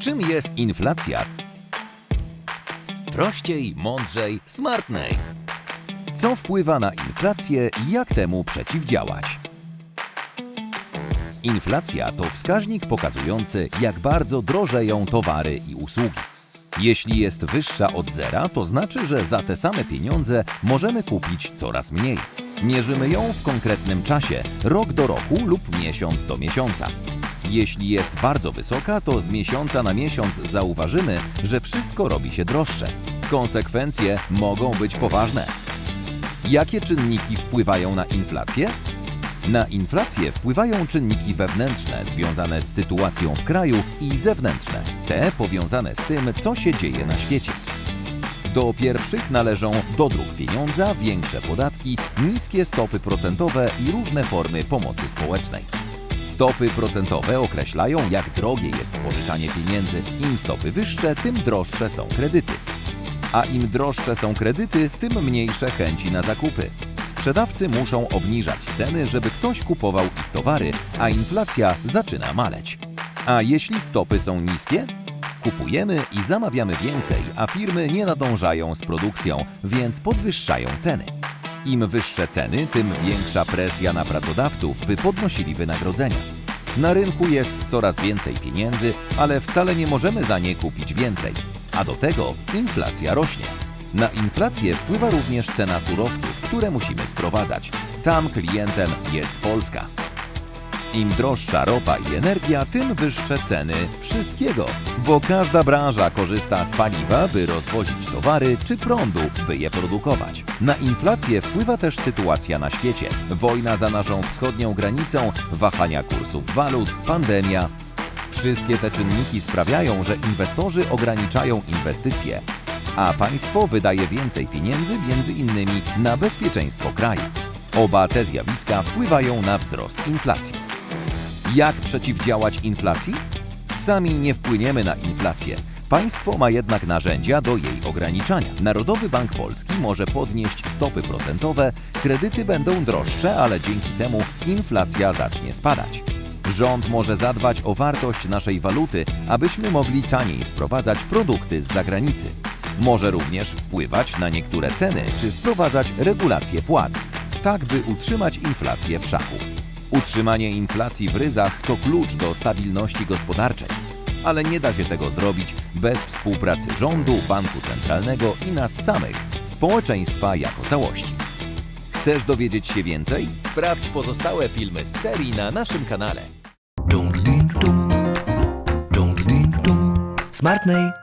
Czym jest inflacja? Prościej, mądrzej, smartnej. Co wpływa na inflację i jak temu przeciwdziałać? Inflacja to wskaźnik pokazujący, jak bardzo drożeją towary i usługi. Jeśli jest wyższa od zera, to znaczy, że za te same pieniądze możemy kupić coraz mniej. Mierzymy ją w konkretnym czasie, rok do roku lub miesiąc do miesiąca. Jeśli jest bardzo wysoka, to z miesiąca na miesiąc zauważymy, że wszystko robi się droższe. Konsekwencje mogą być poważne. Jakie czynniki wpływają na inflację? Na inflację wpływają czynniki wewnętrzne związane z sytuacją w kraju i zewnętrzne, te powiązane z tym, co się dzieje na świecie. Do pierwszych należą dodruk pieniądza, większe podatki, niskie stopy procentowe i różne formy pomocy społecznej. Stopy procentowe określają, jak drogie jest pożyczanie pieniędzy. Im stopy wyższe, tym droższe są kredyty. A im droższe są kredyty, tym mniejsze chęci na zakupy. Sprzedawcy muszą obniżać ceny, żeby ktoś kupował ich towary, a inflacja zaczyna maleć. A jeśli stopy są niskie? Kupujemy i zamawiamy więcej, a firmy nie nadążają z produkcją, więc podwyższają ceny. Im wyższe ceny, tym większa presja na pracodawców, by podnosili wynagrodzenia. Na rynku jest coraz więcej pieniędzy, ale wcale nie możemy za nie kupić więcej. A do tego inflacja rośnie. Na inflację wpływa również cena surowców, które musimy sprowadzać. Tam klientem jest Polska. Im droższa ropa i energia, tym wyższe ceny wszystkiego, bo każda branża korzysta z paliwa, by rozwozić towary, czy prądu, by je produkować. Na inflację wpływa też sytuacja na świecie. Wojna za naszą wschodnią granicą, wahania kursów walut, pandemia. Wszystkie te czynniki sprawiają, że inwestorzy ograniczają inwestycje, a państwo wydaje więcej pieniędzy między innymi na bezpieczeństwo kraju. Oba te zjawiska wpływają na wzrost inflacji. Jak przeciwdziałać inflacji? Sami nie wpłyniemy na inflację. Państwo ma jednak narzędzia do jej ograniczania. Narodowy Bank Polski może podnieść stopy procentowe, kredyty będą droższe, ale dzięki temu inflacja zacznie spadać. Rząd może zadbać o wartość naszej waluty, abyśmy mogli taniej sprowadzać produkty z zagranicy. Może również wpływać na niektóre ceny czy wprowadzać regulacje płac, tak by utrzymać inflację w szachu. Utrzymanie inflacji w ryzach to klucz do stabilności gospodarczej, ale nie da się tego zrobić bez współpracy rządu, banku centralnego i nas samych, społeczeństwa jako całości. Chcesz dowiedzieć się więcej? Sprawdź pozostałe filmy z serii na naszym kanale. Smartnej